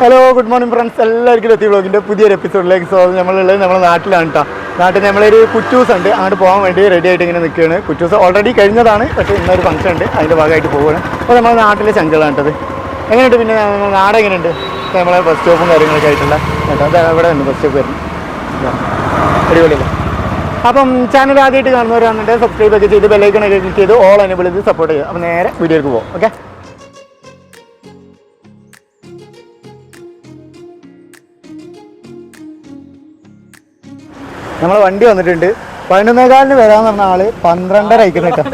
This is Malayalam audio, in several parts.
ഹലോ ഗുഡ് മോർണിംഗ് ഫ്രണ്ട്സ് എല്ലാവർക്കും എത്തി വ്ളോഗിന്റെ പുതിയൊരു എപ്പിസോഡിലേക്ക് സ്വാഗതം. നമ്മളുള്ളത് നമ്മുടെ നാട്ടിലാണ് കേട്ടോ നാട്ടിൽ നമ്മളൊരു കുറ്റൂസ് ഉണ്ട്. അങ്ങോട്ട് പോകാൻ വേണ്ടി റെഡി ആയിട്ട് ഇങ്ങനെ നിൽക്കുകയാണ്. കുറ്റൂസ് ഓൾറെഡി കഴിഞ്ഞതാണ്. പക്ഷേ ഇന്നൊരു ഫംഗ്ഷൻ ഉണ്ട്. അതിന്റെ ഭാഗമായിട്ട് പോവുകയാണ്. അപ്പോൾ നമ്മുടെ നാട്ടിലെ ചങ്കളാണ് കേട്ടത് എങ്ങനെയുണ്ട് പിന്നെ നാട് എങ്ങനെയുണ്ട്? നമ്മളെ ബസ് സ്റ്റോപ്പും കാര്യങ്ങളൊക്കെ ആയിട്ടുള്ള കേട്ടോ അവിടെ ഉണ്ട് ബസ് സ്റ്റോപ്പ് വരുന്നത്. അടിപൊളി അടിപൊളിയല്ലേ? അപ്പം ചാനൽ ആദ്യമായിട്ട് കാണുന്നവരാണെന്നുണ്ടെങ്കിൽ സബ്സ്ക്രൈബ് ഒക്കെ ചെയ്ത് ബെല്ലൈക്കണൊക്കെ ക്ലിക്ക് ചെയ്ത് ഓൾ എനേബിൾ ചെയ്ത് സപ്പോർട്ട് ചെയ്യുക. അപ്പോൾ നേരെ വീഡിയോക്ക് പോകും ഓക്കെ നമ്മളെ വണ്ടി വന്നിട്ടുണ്ട്. പതിനൊന്നേകാലിന് വരാന്ന് പറഞ്ഞ ആൾ പന്ത്രണ്ടര അയക്കുന്ന കേട്ടോ.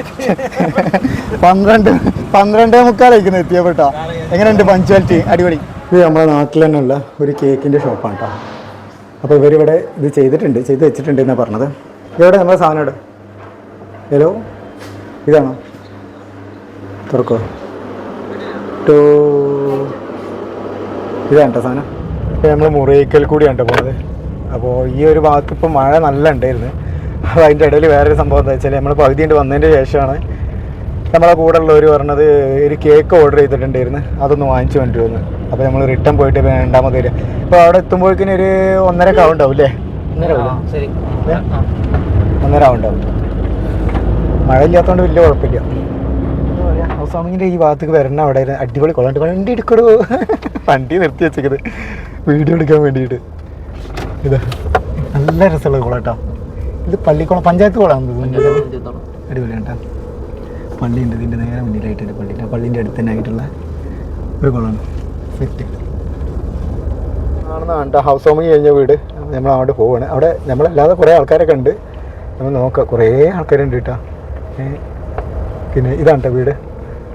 പന്ത്രണ്ട് പന്ത്രണ്ടേ മുക്കാൽ അയക്കുന്ന എത്തിയപ്പെട്ടോ എങ്ങനെയുണ്ട് പഞ്ച്വാലിറ്റി അടിപൊളി. ഇത് നമ്മുടെ നാട്ടിൽ തന്നെയുള്ള ഒരു കേക്കിന്റെ ഷോപ്പാണ് കേട്ടോ അപ്പോൾ ഇവരിവിടെ ഇത് ചെയ്തിട്ടുണ്ട് ചെയ്ത് വെച്ചിട്ടുണ്ട് എന്നാണ് പറഞ്ഞത്. ഇവിടെ നമ്മുടെ സാധനം ഇവിടെ ഹലോ ഇതാണോ? തുറക്കോ? ടോ. ഇതാണ് കേട്ടോ സാധനം നമ്മൾ മുറിയിക്കൽ കൂടിയാണ് കേട്ടോ പോണത്? അപ്പോൾ ഈ ഒരു ഭാഗത്ത് ഇപ്പോൾ മഴ നല്ല ഉണ്ടായിരുന്നു. അപ്പോൾ അതിന്റെ ഇടയിൽ വേറൊരു സംഭവം എന്താ വെച്ചാൽ നമ്മൾ പകുതി കൊണ്ട് വന്നതിന്റെ ശേഷമാണ് നമ്മളെ കൂടെ ഉള്ളവർ പറഞ്ഞത് ഒരു കേക്ക് ഓർഡർ ചെയ്തിട്ടുണ്ടായിരുന്നു. അതൊന്ന് വാങ്ങിച്ചു കൊണ്ടുവന്ന്. അപ്പോൾ നമ്മൾ റിട്ടേൺ പോയിട്ട് രണ്ടാമത് വരിക. അപ്പോൾ അവിടെ എത്തുമ്പോഴേക്കിനും ഒരു ഒന്നര കാവ് ഉണ്ടാവും അല്ലേ? ഒന്നര കാവ്? ഒന്നര മഴ ഇല്ലാത്തതുകൊണ്ട് വലിയ കുഴപ്പമില്ല. ഹൗസാമിങ്ങിന്റെ ഈ ഭാഗത്തേക്ക് വരണ അവിടെ അടിപൊളി കൊള്ളണ്ട് വണ്ടി എടുക്കടോ. വണ്ടി നിർത്തി വെച്ചേക്കത് വീഡിയോ എടുക്കാൻ വേണ്ടിയിട്ട്. ഇതാ നല്ല രസമുള്ള കുളം കേട്ടോ ഇത് പള്ളിക്കുളം പഞ്ചായത്ത് കുളമാണ് അടിപൊളിയാണ് കേട്ടോ പള്ളിയുണ്ട് ഇതിന്റെ നേരെ മുന്നിലായിട്ടുണ്ട് പള്ളിന്റെ പള്ളിന്റെ അടുത്ത് തന്നെ ആയിട്ടുള്ള ഒരു കുളമാണ് സെറ്റ് ആണെന്നാണ് കേട്ടോ ഹൗസ് ഹോമിങ് കഴിഞ്ഞ വീട്. നമ്മൾ അങ്ങോട്ട് പോവാണ്. അവിടെ നമ്മളല്ലാതെ കുറേ ആൾക്കാരൊക്കെ ഉണ്ട്. നമ്മൾ നോക്കാം. കുറേ ആൾക്കാരുണ്ട് കേട്ടോ. പിന്നെ ഇതാണ് കേട്ടോ വീട്.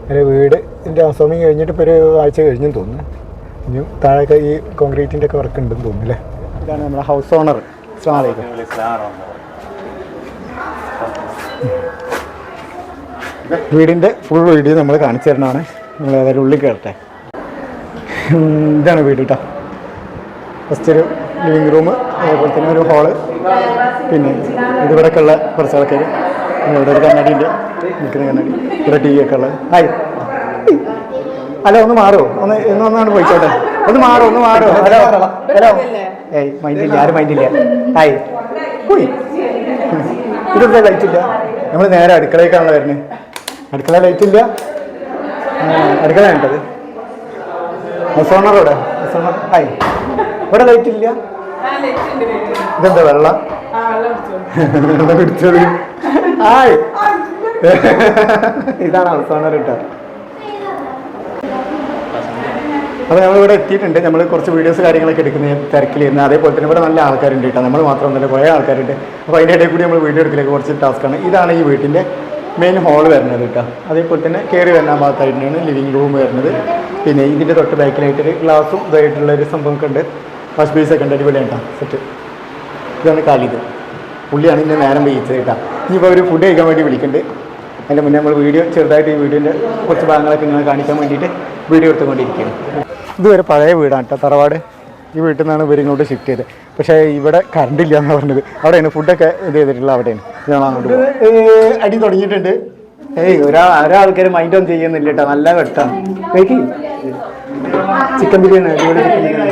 അങ്ങനെ വീട് എന്റെ ഹൗസ് ഹോമിങ് കഴിഞ്ഞിട്ട് ഇപ്പോൾ ഒരു ആഴ്ച കഴിഞ്ഞെന്ന് തോന്നുന്നു. ഇനി താഴെയൊക്കെ ഈ കോൺക്രീറ്റിന്റെ ഒക്കെ വർക്ക് ഉണ്ടെന്ന് തോന്നുന്നു അല്ലേ? ഇതാണ് നമ്മുടെ ഹൗസ് ഓണർ അസ്സാം വീടിന്റെ ഫുൾ വീഡിയോ നമ്മൾ കാണിച്ചു തരണമാണ് നമ്മൾ ഏതായാലും ഉള്ളിൽ കയറട്ടെ ഇതാണ് വീട് കേട്ടോ ഫസ്റ്റ് ഒരു ലിവിംഗ് റൂം അതേപോലെ തന്നെ ഒരു ഹാൾ പിന്നെ ഇതിവിടെയൊക്കെ ഉള്ള കുറച്ച് ആൾക്കാർ ഇവിടെ ഒരു കണ്ണാടി ഉണ്ട്. നിൽക്കുന്ന കണ്ണാടി. ഇവിടെ ടി വി ഒക്കെ ഉള്ളത്. ഹായ് അല്ല ഒന്ന് മാറുമോ ഒന്ന് ഇന്നൊന്നാണ് ഒന്നാണ് പോയിക്കോട്ടെ. ഒന്ന് മാറോ ഒന്ന് മാറോ. ഹലോ ഹലോ ഏയ് മൈൻഡില്ല ആരും മൈൻഡില്ല ഹായ്. പോയി ലൈറ്റ് ഇല്ല. നമ്മൾ നേരെ അടുക്കളയിലേക്കാണല്ലോ വരുന്നത് അടുക്കള ലൈറ്റ് ഇല്ല. അടുക്കള വേണ്ടത് സോണറോടെ സോണർ ഹായ്. ഇവിടെ ലൈറ്റ് ഇല്ല. ഇതെന്താ വെള്ളം? വെള്ളം പിടിച്ചത് ഹായ്. ഇതാണ് അവസാനം കേട്ടോ അപ്പോൾ നമ്മൾ ഇവിടെ എത്തിയിട്ടുണ്ട്. നമ്മൾ കുറച്ച് വീഡിയോസ് കാര്യങ്ങളൊക്കെ എടുക്കുന്ന തിരക്കിലിരുന്ന് അതേപോലെ തന്നെ ഇവിടെ നല്ല ആൾക്കാരുണ്ട് കേട്ടോ. നമ്മൾ മാത്രം മാത്രമൊന്നുമില്ല കുറേ ആൾക്കാരുണ്ട്. അപ്പോൾ അതിന്റെ ഇടയിൽ കൂടി നമ്മൾ വീഡിയോ എടുക്കലേക്ക് കുറച്ച് ടാസ്ക്കാണ് ഇതാണ് ഈ വീട്ടിന്റെ മെയിൻ ഹോൾ വരുന്നത് കേട്ടോ. അതേപോലെ തന്നെ കയറി വരുന്ന ഭാഗത്തായിട്ടാണ് ലിവിങ് റൂം വരുന്നത്. പിന്നെ ഇതിന്റെ തൊട്ട് ബാക്കിലായിട്ടൊരു ഗ്ലാസും ഇതായിട്ടുള്ള ഒരു സംഭവമൊക്കെ ഉണ്ട്. വാഷ് ബേസ് ഒക്കെ ഉണ്ട് അടിപൊളിയാണ് കേട്ടോ സെറ്റ് ഇതാണ് കാലിത്. പുള്ളിയാണ് ഇന്നെ നേരം വെയിച്ചത് കേട്ടോ. ഇനിയിപ്പോൾ ഒരു ഫുഡ് കഴിക്കാൻ വേണ്ടി വിളിക്കുന്നുണ്ട് അതിന്റെ മുന്നേ നമ്മൾ വീഡിയോ ചെറുതായിട്ട് ഈ വീഡിയോന്റെ കുറച്ച് ഭാഗങ്ങളൊക്കെ ഇങ്ങനെ കാണിക്കാൻ വേണ്ടിയിട്ട് വീഡിയോ എടുത്തുകൊണ്ടിരിക്കുകയാണ്. ഇതുവരെ പഴയ വീടാണ് കേട്ടോ തറവാട്. ഈ വീട്ടിൽ നിന്നാണ് ഇവർ ഇങ്ങോട്ട് ഷിഫ്റ്റ് ചെയ്തത്. പക്ഷേ ഇവിടെ കറണ്ട് ഇല്ല എന്ന് പറഞ്ഞത്. അവിടെയാണ് ഫുഡൊക്കെ ഇത് ചെയ്തിട്ടുള്ള അവിടെയാണ്. ഞാൻ അങ്ങോട്ട് അടി തുടങ്ങിയിട്ടുണ്ട്. ഏയ് ഒരാൾ ഒരാൾക്കാർ മൈൻഡ് ഒന്നും ചെയ്യുന്നില്ല കേട്ടോ. നല്ല വെട്ടാണ് ചിക്കൻ ബിരിയാണി അടിപൊളി ചിക്കൻ ബിരിയാണി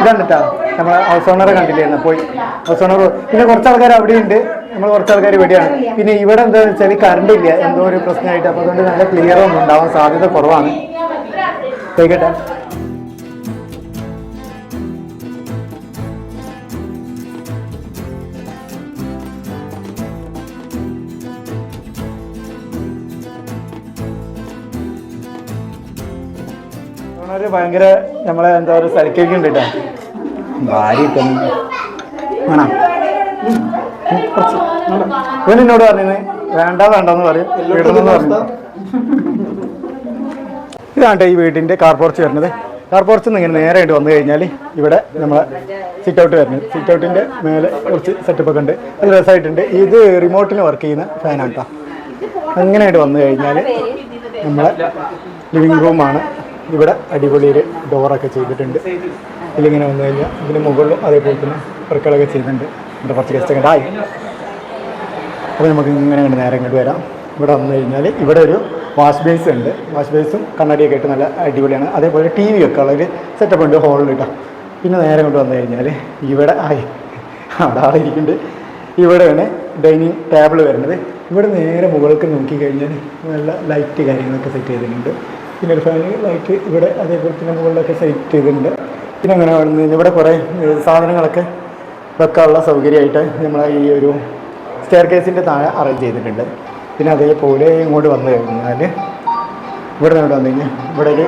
ഇതാണ് കേട്ടോ. നമ്മളെ ഹൗസ് ഓണറെ കണ്ടില്ലായിരുന്നു പോയി. ഹൗസ് ഓണർ പിന്നെ കുറച്ച് ആൾക്കാർ അവിടെ ഉണ്ട്. നമ്മൾ കുറച്ച് ആൾക്കാർ ഇവിടെയാണ്. പിന്നെ ഇവിടെ എന്താണെന്ന് വെച്ചാൽ കറണ്ട് ഇല്ല. എന്തോ ഒരു പ്രശ്നമായിട്ട്. അപ്പോൾ അതുകൊണ്ട് നല്ല ക്ലിയർ ഒന്നും ഉണ്ടാവാൻ സാധ്യത കുറവാണ്. കേൾക്കട്ടെ ഓണർ ഭയങ്കര നമ്മളെ എന്താ പറയുക സൽക്കരിക്ക് ഉണ്ട് കേട്ടോ ഭാര്യ വേണം കുറച്ച് ഇവൻ എന്നോട് പറഞ്ഞത് വേണ്ട വേണ്ടെന്ന് പറയും. വീടണമെന്ന് പറഞ്ഞു. ഇതാണ് ഈ വീടിന്റെ കാർ പോർച്ച് വരുന്നത്. കാർ പോർച്ച് നിന്ന് ഇങ്ങനെ നേരെ ആയിട്ട് വന്നു കഴിഞ്ഞാൽ ഇവിടെ നമ്മളെ സിറ്റ് ഔട്ട് വരുന്നത്. സിറ്റ് ഔട്ടിന്റെ മേലെ കുറച്ച് സെറ്റപ്പ് ഒക്കെ ഉണ്ട്. അത് രസമായിട്ടുണ്ട്. ഇത് റിമോട്ടിന് വർക്ക് ചെയ്യുന്ന ഫാനാണ് കേട്ടോ അങ്ങനെയായിട്ട് വന്നു കഴിഞ്ഞാൽ നമ്മളെ ലിവിങ് റൂമാണ് ഇവിടെ അടിപൊളി ഒരു ഡോറൊക്കെ ചെയ്തിട്ടുണ്ട്. ഇതിലിങ്ങനെ വന്നു കഴിഞ്ഞാൽ ഇതിന് മുകളിലും അതേപോലെ തന്നെ വർക്കുകളൊക്കെ ചെയ്യുന്നുണ്ട്. ഇവിടെ കുറച്ച് ഗസ്റ്റ് ഉണ്ടായി അപ്പോൾ നമുക്ക് ഇങ്ങനെ കണ്ട് നേരെ ഇങ്ങോട്ട് വരാം. ഇവിടെ വന്നു കഴിഞ്ഞാൽ ഇവിടെ ഒരു വാഷ് ബേസ് ഉണ്ട്. വാഷ് ബേസും കണ്ണാടിയൊക്കെ ആയിട്ട് നല്ല അടിപൊളിയാണ്. അതേപോലെ ടി വി ഒക്കെ ഉള്ളൊരു സെറ്റപ്പ് ഉണ്ട് ഹോളിൽ കേട്ടോ പിന്നെ നേരെ കൊണ്ട് വന്നു കഴിഞ്ഞാൽ ഇവിടെ ആയി അവിടെ ആളിരിക്കുന്നുണ്ട് ഇവിടെയാണ് ഡൈനിങ് ടേബിൾ വരുന്നത്. ഇവിടെ നേരെ മുകൾക്ക് നോക്കിക്കഴിഞ്ഞാൽ നല്ല ലൈറ്റ് കാര്യങ്ങളൊക്കെ സെറ്റ് ചെയ്തിട്ടുണ്ട്. പിന്നെ ഒരു ഫാന് ലൈറ്റ് ഇവിടെ അതേപോലെ തന്നെ മുകളിലൊക്കെ സെറ്റ് ചെയ്തിട്ടുണ്ട്. പിന്നെ അങ്ങനെ കഴിഞ്ഞാൽ ഇവിടെ കുറേ സാധനങ്ങളൊക്കെ വെക്കാനുള്ള സൗകര്യമായിട്ട് നമ്മൾ ഈ ഒരു സ്റ്റെയർ കേസിന്റെ താഴെ അറേഞ്ച് ചെയ്തിട്ടുണ്ട്. പിന്നെ അതേപോലെ ഇങ്ങോട്ട് വന്നു കഴിഞ്ഞാൽ ഇവിടെ നിന്ന് വന്നു കഴിഞ്ഞാൽ ഇവിടെ ഒരു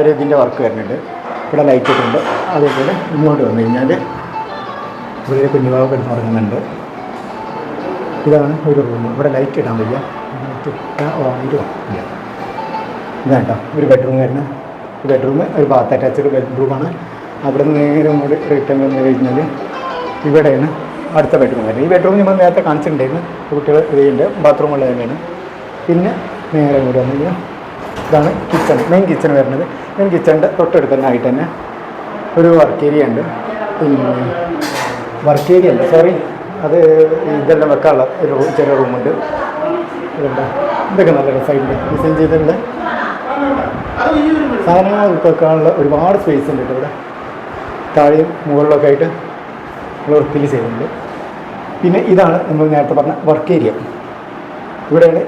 ഒരു ഇതിന്റെ വർക്ക് വരുന്നുണ്ട്. ഇവിടെ ലൈറ്റ് ഒക്കെ ഉണ്ട്. അതേപോലെ ഇങ്ങോട്ട് വന്നു കഴിഞ്ഞാൽ ഇവിടെ ഒരു കുഞ്ഞുവാവ് കിടന്നുറങ്ങുന്നുണ്ട്. ഇതാണ് ഒരു റൂം ഇവിടെ ലൈറ്റ് ഇടാൻ വയ്യ. ലൈറ്റ് ഇട്ടാൽ വാങ്ങിയിട്ട് ഇല്ല കേട്ടോ ഒരു ബെഡ്റൂം വരുന്ന ബെഡ്റൂം ഒരു ബാത്ത് അറ്റാച്ച്ഡ് ബെഡ്റൂമാണ് അവിടെ നിന്ന് നേരെ കൂടി റിട്ടേൺ വന്നു കഴിഞ്ഞാൽ ഇവിടെയാണ് അടുത്ത ബെഡ്റൂം വരുന്നത്. ഈ ബെഡ്റൂം നമ്മൾ നേരത്തെ കാണിച്ചിട്ടുണ്ടായിരുന്നു. കുട്ടികൾ ഇതിന്റെ ബാത്റൂമുള്ള തന്നെയാണ്. പിന്നെ നേരെ ഇങ്ങോട്ട് വന്നു ഇതാണ് കിച്ചൺ മെയിൻ കിച്ചൺ വരുന്നത്. മെയിൻ കിച്ചണിന്റെ തൊട്ടടുത്ത് തന്നെ ആയിട്ട് തന്നെ ഒരു വർക്ക് ഏരിയ ഉണ്ട്. പിന്നെ വർക്ക് ഏരിയ അല്ല സോറി അത് ഇതെല്ലാം വെക്കാനുള്ള ഒരു ചെറിയ റൂമുണ്ട് ഇതുണ്ട് ഇതൊക്കെ നല്ല രസമായിട്ടുണ്ട് ഡിസൈൻ ചെയ്തിട്ടുണ്ട് സാധനങ്ങൾ വെക്കാനുള്ള ഒരുപാട് സ്പേസ് ഉണ്ട് കേട്ടോ ഇവിടെ. താഴെയും മുകളിലൊക്കെ ആയിട്ട് നമ്മൾ വൃത്തിയിൽ ചെയ്യുന്നുണ്ട്. പിന്നെ ഇതാണ് നമ്മൾ നേരത്തെ പറഞ്ഞ വർക്ക് ഏരിയ ഇവിടെയാണ്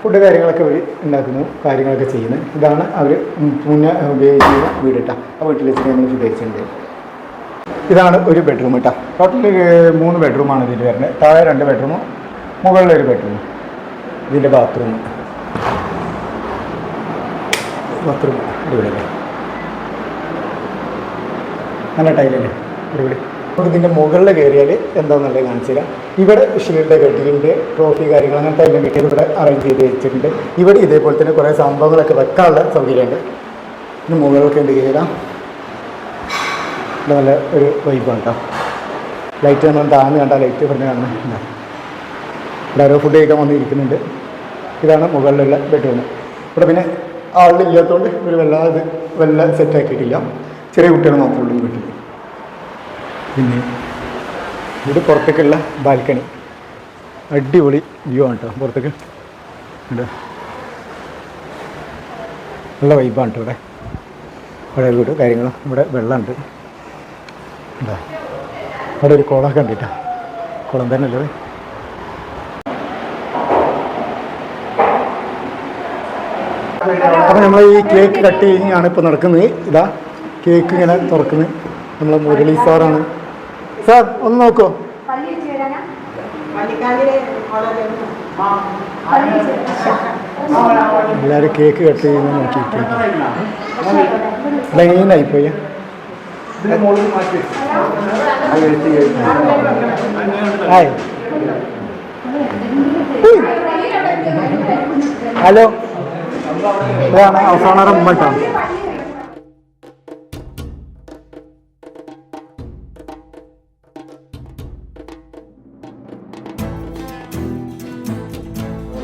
ഫുഡ് കാര്യങ്ങളൊക്കെ ഇവർ ഉണ്ടാക്കുന്നു കാര്യങ്ങളൊക്കെ ചെയ്യുന്നത്. ഇതാണ് അവർ മുന്നേ ഉപയോഗിക്കുന്ന വീട് കേട്ടോ ആ വീട്ടിൽ വെച്ചിട്ട് നമ്മൾ ഫുഡ് കഴിച്ചിട്ടുണ്ട്. ഇതാണ് ഒരു ബെഡ്റൂം കേട്ടോ ടോട്ടൽ മൂന്ന് ബെഡ്റൂമാണ് ഇതിൽ വരുന്നത്. താഴെ രണ്ട് ബെഡ്റൂമും മുകളിലൊരു ഒരു ബെഡ്റൂം ഇതിന്റെ ബാത്റൂം ബാത്റൂം അടിപൊളിയല്ലേ നല്ല ടൈലല്ലേ അടിപൊളി. നമുക്ക് ഇതിന്റെ മുകളിൽ കയറിയാൽ എന്താണെന്നല്ലേ കാണിച്ചു തരാം ഇവിടെ ഷീൽഡ് കെട്ടിയിട്ടുണ്ട് ട്രോഫി കാര്യങ്ങൾ അങ്ങനത്തെ എല്ലാം കിട്ടിയത് ഇവിടെ അറേഞ്ച് ചെയ്ത് വെച്ചിട്ടുണ്ട്. ഇവിടെ ഇതേപോലെ തന്നെ കുറേ സംഭവങ്ങളൊക്കെ വെക്കാനുള്ള സൗകര്യമുണ്ട്. ഇതിന് മുകളിലൊക്കെ ഉണ്ട് കയറാം ഇവിടെ നല്ല ഒരു വൈബാണ് കേട്ടോ ലൈറ്റ് നമ്മൾ താഴ്ന്ന് കണ്ട ലൈറ്റ് ഇവിടെ കാണുന്നത്. ഇവിടെ ഓരോ ഫുഡ് കഴിക്കാൻ വന്നിരിക്കുന്നുണ്ട്. ഇതാണ് മുകളിലുള്ള ബെഡ്റൂം ഇവിടെ പിന്നെ ആളില്ലാത്തതുകൊണ്ട് ഇവർ വല്ലാതെ വല്ല സെറ്റാക്കിയിട്ടില്ല ചെറിയ കുട്ടികൾ മാത്രമേ ഉള്ളൂ വീട്ടിൽ പിന്നെ ഇത് പുറത്തേക്കുള്ള ബാൽക്കണി. അടിപൊളി വ്യൂ ആണ് കേട്ടോ പുറത്തേക്ക്. നല്ല വൈബാണ് കേട്ടോ ഇവിടെ. ഇവിടെ വീട് കാര്യങ്ങൾ ഇവിടെ വെള്ളമുണ്ട്. അവിടെ ഒരു കുളമൊക്കെ ഉണ്ട് കേട്ടോ കുളം തന്നെ അല്ലേ അപ്പോൾ നമ്മൾ ഈ കേക്ക് കട്ട് ആണ് ഇപ്പോൾ നടക്കുന്നത്. ഇതാ കേക്ക് ഇങ്ങനെ തുറക്കുന്നത്. നമ്മളെ മുരളി സാറാണ്. സാർ ഒന്ന് നോക്കോ. എല്ലാരും കേക്ക് കട്ട് ചെയ്യുന്ന നോക്കി ലൈനായി പോയി ഹലോ. ഇതാണ് അവസാന ഉമ്മട്ടോ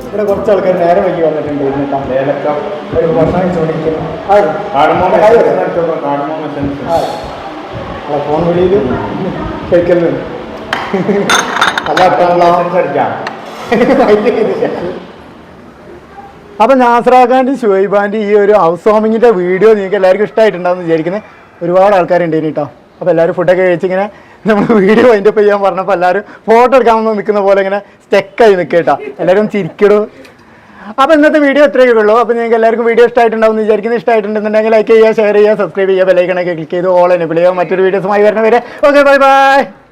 ഇവിടെ കുറച്ച് ആൾക്കാർ നേരെ വൈകി വന്നിട്ടുണ്ട് ഇരുന്നിട്ടാ. ഒരു ഭക്ഷണം ഫോൺ വിളിയിൽ കഴിക്കലുണ്ട് അല്ല അപ്പം നാസറാഖാന്റെ ഷുഹൈബാന്റെ ഈ ഒരു ഹൗസ് വാമിങ്ങിന്റെ വീഡിയോ നിങ്ങൾക്ക് എല്ലാവർക്കും ഇഷ്ടമായിട്ടുണ്ടാവും വിചാരിക്കുന്നത് ഒരുപാട് ആൾക്കാരുണ്ട് ഇനി കേട്ടോ അപ്പോൾ എല്ലാവരും ഫുഡൊക്കെ കഴിച്ചിങ്ങനെ നമ്മൾ വീഡിയോ അതിന്റെ ചെയ്യാൻ പറഞ്ഞപ്പോൾ എല്ലാവരും ഫോട്ടോ എടുക്കാമെന്ന് നിൽക്കുന്ന പോലെ ഇങ്ങനെ സ്റ്റെക്കായി നിൽക്കുക കേട്ടോ എല്ലാവരും ചിരിക്കടൂ. അപ്പോൾ ഇന്നത്തെ വീഡിയോ ഇത്രയൊക്കെ ഉള്ളൂ. അപ്പോൾ നിങ്ങൾക്ക് എല്ലാവർക്കും വീഡിയോ ഇഷ്ടമായിട്ടുണ്ടാവും വിചാരിക്കുന്നത് ഇഷ്ടമായിട്ടുണ്ടെന്നുണ്ടെങ്കിൽ ലൈക്ക് ചെയ്യുക ഷെയർ ചെയ്യുക സബ്സ്ക്രൈബ് ചെയ്യുക ബെലൈക്കണൊക്കെ ക്ലിക്ക് ചെയ്ത് ഓൾ എന്നെ ചെയ്യുക. മറ്റൊരു വീഡിയോസുമായി വരുന്നവരെ. Okay bye bye